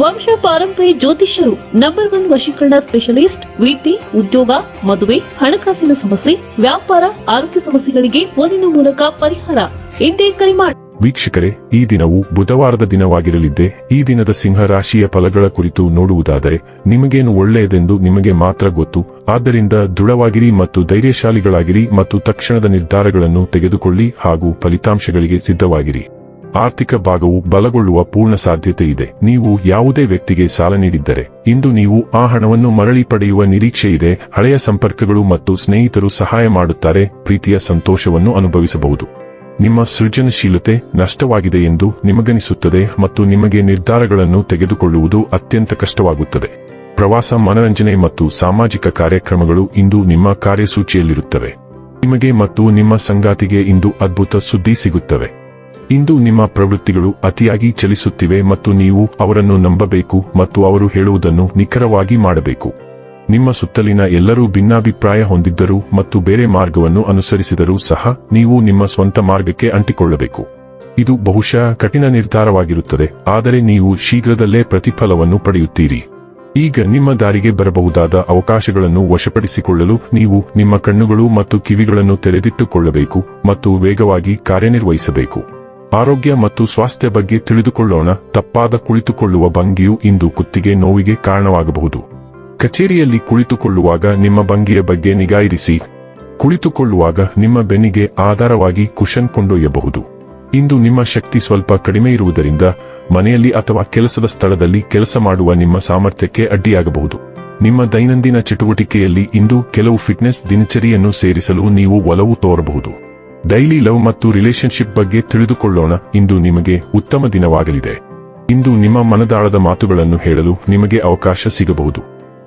ವಂಶ ಪಾರಂಪರ್ಯ ಜ್ಯೋತಿಷ್ಯರು ನಂಬರ್ ಒನ್ ವಶೀಕರಣ ಸ್ಪೆಷಲಿಸ್ಟ್ ವೃತ್ತಿ ಉದ್ಯೋಗ, ಮದುವೆ, ಹಣಕಾಸಿನ ಸಮಸ್ಯೆ, ವ್ಯಾಪಾರ, ಆರೋಗ್ಯ ಸಮಸ್ಯೆಗಳಿಗೆ ಫೋನಿನ ಮೂಲಕ ಪರಿಹಾರ. ಎಂದೇ ಕರೆ ಮಾಡಿ ವೀಕ್ಷಕರೇ, ಈ ದಿನವು ಬುಧವಾರದ ದಿನವಾಗಿರಲಿದ್ದೆ, ಈ ದಿನದ ಸಿಂಹ ರಾಶಿಯ ಫಲಗಳ ಕುರಿತು ನೋಡುವುದಾದರೆ, ನಿಮಗೇನು ಒಳ್ಳೆಯದೆಂದು ನಿಮಗೆ ಮಾತ್ರ ಗೊತ್ತು, ಆದ್ದರಿಂದ ದೃಢವಾಗಿರಿ ಮತ್ತು ಧೈರ್ಯಶಾಲಿಗಳಾಗಿರಿ ಮತ್ತು ತಕ್ಷಣದ ನಿರ್ಧಾರಗಳನ್ನು ತೆಗೆದುಕೊಳ್ಳಿ ಹಾಗೂ ಫಲಿತಾಂಶಗಳಿಗೆ ಸಿದ್ಧವಾಗಿರಿ. ಆರ್ಥಿಕ ಭಾಗವು ಬಲಗೊಳ್ಳುವ ಪೂರ್ಣ ಸಾಧ್ಯತೆ ಇದೆ. ನೀವು ಯಾವುದೇ ವ್ಯಕ್ತಿಗೆ ಸಾಲ ನೀಡಿದ್ದರೆ, ಇಂದು ನೀವು ಆ ಹಣವನ್ನು ಮರಳಿ ಪಡೆಯುವ ನಿರೀಕ್ಷೆ ಇದೆ. ಹಳೆಯ ಸಂಪರ್ಕಗಳು ಮತ್ತು ಸ್ನೇಹಿತರು ಸಹಾಯ ಮಾಡುತ್ತಾರೆ, ಪ್ರೀತಿಯ ಸಂತೋಷವನ್ನು ಅನುಭವಿಸಬಹುದು. ನಿಮ್ಮ ಸೃಜನಶೀಲತೆ ನಷ್ಟವಾಗಿದೆ ಎಂದು ನಿಮಗನಿಸುತ್ತದೆ ಮತ್ತು ನಿಮಗೆ ನಿರ್ಧಾರಗಳನ್ನು ತೆಗೆದುಕೊಳ್ಳುವುದು ಅತ್ಯಂತ ಕಷ್ಟವಾಗುತ್ತದೆ. ಪ್ರವಾಸ ಮನರಂಜನೆ ಮತ್ತು ಸಾಮಾಜಿಕ ಕಾರ್ಯಕ್ರಮಗಳು ಇಂದು ನಿಮ್ಮ ಕಾರ್ಯಸೂಚಿಯಲ್ಲಿರುತ್ತವೆ. ನಿಮಗೆ ಮತ್ತು ನಿಮ್ಮ ಸಂಗಾತಿಗೆ ಇಂದು ಅದ್ಭುತ ಸುದ್ದಿ ಸಿಗುತ್ತವೆ. ಇಂದು ನಿಮ್ಮ ಪ್ರವೃತ್ತಿಗಳು ಅತಿಯಾಗಿ ಚಲಿಸುತ್ತಿವೆ ಮತ್ತು ನೀವು ಅವರನ್ನು ನಂಬಬೇಕು ಮತ್ತು ಅವರು ಹೇಳುವುದನ್ನು ನಿಖರವಾಗಿ ಮಾಡಬೇಕು. ನಿಮ್ಮ ಸುತ್ತಲಿನ ಎಲ್ಲರೂ ಭಿನ್ನಾಭಿಪ್ರಾಯ ಹೊಂದಿದ್ದರೂ ಮತ್ತು ಬೇರೆ ಮಾರ್ಗವನ್ನು ಅನುಸರಿಸಿದರೂ ಸಹ ನೀವು ನಿಮ್ಮ ಸ್ವಂತ ಮಾರ್ಗಕ್ಕೆ ಅಂಟಿಕೊಳ್ಳಬೇಕು. ಇದು ಬಹುಶಃ ಕಠಿಣ ನಿರ್ಧಾರವಾಗಿರುತ್ತದೆ, ಆದರೆ ನೀವು ಶೀಘ್ರದಲ್ಲೇ ಪ್ರತಿಫಲವನ್ನು ಪಡೆಯುತ್ತೀರಿ. ಈಗ ನಿಮ್ಮ ದಾರಿಗೆ ಬರಬಹುದಾದ ಅವಕಾಶಗಳನ್ನು ವಶಪಡಿಸಿಕೊಳ್ಳಲು ನೀವು ನಿಮ್ಮ ಕಣ್ಣುಗಳು ಮತ್ತು ಕಿವಿಗಳನ್ನು ತೆರೆದಿಟ್ಟುಕೊಳ್ಳಬೇಕು ಮತ್ತು ವೇಗವಾಗಿ ಕಾರ್ಯನಿರ್ವಹಿಸಬೇಕು. ಆರೋಗ್ಯ ಮತ್ತು ಸ್ವಾಸ್ಥ್ಯ ಬಗ್ಗೆ ತಿಳಿದುಕೊಳ್ಳೋಣ. ತಪ್ಪಾದ ಕುಳಿತುಕೊಳ್ಳುವ ಭಂಗಿಯು ಇಂದು ಕುತ್ತಿಗೆ ನೋವಿಗೆ ಕಾರಣವಾಗಬಹುದು. ಕಚೇರಿಯಲ್ಲಿ ಕುಳಿತುಕೊಳ್ಳುವಾಗ ನಿಮ್ಮ ಭಂಗಿಯ ಬಗ್ಗೆ ನಿಗಾಯಿರಿಸಿ. ಕುಳಿತುಕೊಳ್ಳುವಾಗ ನಿಮ್ಮ ಬೆನ್ನಿಗೆ ಆಧಾರವಾಗಿ ಕುಶನ್ ಕೊಂಡೊಯ್ಯಬಹುದು. ಇಂದು ನಿಮ್ಮ ಶಕ್ತಿ ಸ್ವಲ್ಪ ಕಡಿಮೆ ಇರುವುದರಿಂದ, ಮನೆಯಲ್ಲಿ ಅಥವಾ ಕೆಲಸದ ಸ್ಥಳದಲ್ಲಿ ಕೆಲಸ ಮಾಡುವ ನಿಮ್ಮ ಸಾಮರ್ಥ್ಯಕ್ಕೆ ಅಡ್ಡಿಯಾಗಬಹುದು. ನಿಮ್ಮ ದೈನಂದಿನ ಚಟುವಟಿಕೆಯಲ್ಲಿ ಇಂದು ಕೆಲವು ಫಿಟ್ನೆಸ್ ದಿನಚರಿಯನ್ನು ಸೇರಿಸಲು ನೀವು ಒಲವು ತೋರಬಹುದು. ಡೈಲಿ ಲವ್ ಮತ್ತು ರಿಲೇಶನ್ಶಿಪ್ ಬಗ್ಗೆ ತಿಳಿದುಕೊಳ್ಳೋಣ. ಇಂದು ನಿಮಗೆ ಉತ್ತಮ ದಿನವಾಗಲಿದೆ. ಇಂದು ನಿಮ್ಮ ಮನದಾಳದ ಮಾತುಗಳನ್ನು ಹೇಳಲು ನಿಮಗೆ ಅವಕಾಶ ಸಿಗಬಹುದು.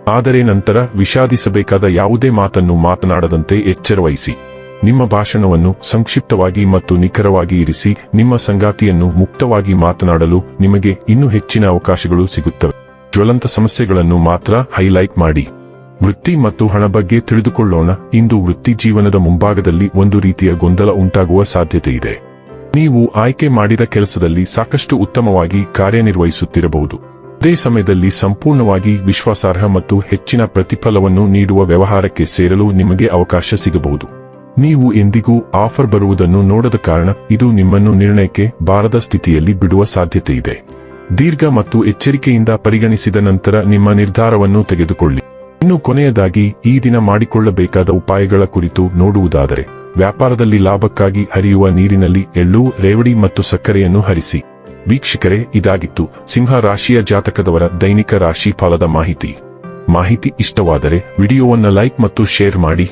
ಆದರೆ ನಂತರ ವಿಷಾದಿಸಬೇಕಾದ ಯಾವುದೇ ಮಾತನ್ನು ಮಾತನಾಡದಂತೆ ಎಚ್ಚರವಹಿಸಿ. ನಿಮ್ಮ ಭಾಷಣವನ್ನು ಸಂಕ್ಷಿಪ್ತವಾಗಿ ಮತ್ತು ನಿಖರವಾಗಿ ಇರಿಸಿ. ನಿಮ್ಮ ಸಂಗಾತಿಯನ್ನು ಮುಕ್ತವಾಗಿ ಮಾತನಾಡಲು ನಿಮಗೆ ಇನ್ನೂ ಹೆಚ್ಚಿನ ಅವಕಾಶಗಳು ಸಿಗುತ್ತವೆ. ಜ್ವಲಂತ ಸಮಸ್ಯೆಗಳನ್ನು ಮಾತ್ರ ಹೈಲೈಟ್ ಮಾಡಿ. ವೃತ್ತಿ ಮತ್ತು ಹಣ ಬಗ್ಗೆ ತಿಳಿದುಕೊಳ್ಳೋಣ. ಇಂದು ವೃತ್ತಿ ಜೀವನದ ಮುಂಭಾಗದಲ್ಲಿ ಒಂದು ರೀತಿಯ ಗೊಂದಲ ಉಂಟಾಗುವ ಸಾಧ್ಯತೆ ಇದೆ. ನೀವು ಆಯ್ಕೆ ಮಾಡಿದ ಕೆಲಸದಲ್ಲಿ ಸಾಕಷ್ಟು ಉತ್ತಮವಾಗಿ ಕಾರ್ಯನಿರ್ವಹಿಸುತ್ತಿರಬಹುದು. ಅದೇ ಸಮಯದಲ್ಲಿ ಸಂಪೂರ್ಣವಾಗಿ ವಿಶ್ವಾಸಾರ್ಹ ಮತ್ತು ಹೆಚ್ಚಿನ ಪ್ರತಿಫಲವನ್ನು ನೀಡುವ ವ್ಯವಹಾರಕ್ಕೆ ಸೇರಲು ನಿಮಗೆ ಅವಕಾಶ ಸಿಗಬಹುದು. ನೀವು ಎಂದಿಗೂ ಆಫರ್ ಬರುವುದನ್ನು ನೋಡದ ಕಾರಣ ಇದು ನಿಮ್ಮನ್ನು ನಿರ್ಣಯಕ್ಕೆ ಬಾರದ ಸ್ಥಿತಿಯಲ್ಲಿ ಬಿಡುವ ಸಾಧ್ಯತೆ ಇದೆ. ದೀರ್ಘ ಮತ್ತು ಎಚ್ಚರಿಕೆಯಿಂದ ಪರಿಗಣಿಸಿದ ನಂತರ ನಿಮ್ಮ ನಿರ್ಧಾರವನ್ನು ತೆಗೆದುಕೊಳ್ಳಿ. ಇನ್ನು ಕೊನೆಯದಾಗಿ ಈ ದಿನ ಮಾಡಿಕೊಳ್ಳಬೇಕಾದ ಉಪಾಯಗಳ ಕುರಿತು ನೋಡುವುದಾದರೆ, ವ್ಯಾಪಾರದಲ್ಲಿ ಲಾಭಕ್ಕಾಗಿ ಹರಿಯುವ ನೀರಿನಲ್ಲಿ ಎಳ್ಳು, ರೇವಡಿ ಮತ್ತು ಸಕ್ಕರೆಯನ್ನು ಹರಿಸಿ. ವೀಕ್ಷಕರೇ, ಇದಾಗಿತ್ತು ಸಿಂಹ ರಾಶಿಯ ಜಾತಕದವರ ದೈನಿಕ ರಾಶಿ ಫಲದ ಮಾಹಿತಿ. ಮಾಹಿತಿ ಇಷ್ಟವಾದರೆ ವಿಡಿಯೋವನ್ನು ಲೈಕ್ ಮತ್ತು ಶೇರ್ ಮಾಡಿ.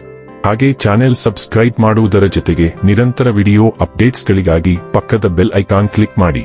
ಹಾಗೆ ಚಾನೆಲ್ ಸಬ್ಸ್ಕ್ರೈಬ್ ಮಾಡುವುದರ ಜೊತೆಗೆ ನಿರಂತರ ವಿಡಿಯೋ ಅಪ್ಡೇಟ್ಸ್ಗಳಿಗಾಗಿ ಪಕ್ಕದ ಬೆಲ್ ಐಕಾನ್ ಕ್ಲಿಕ್ ಮಾಡಿ.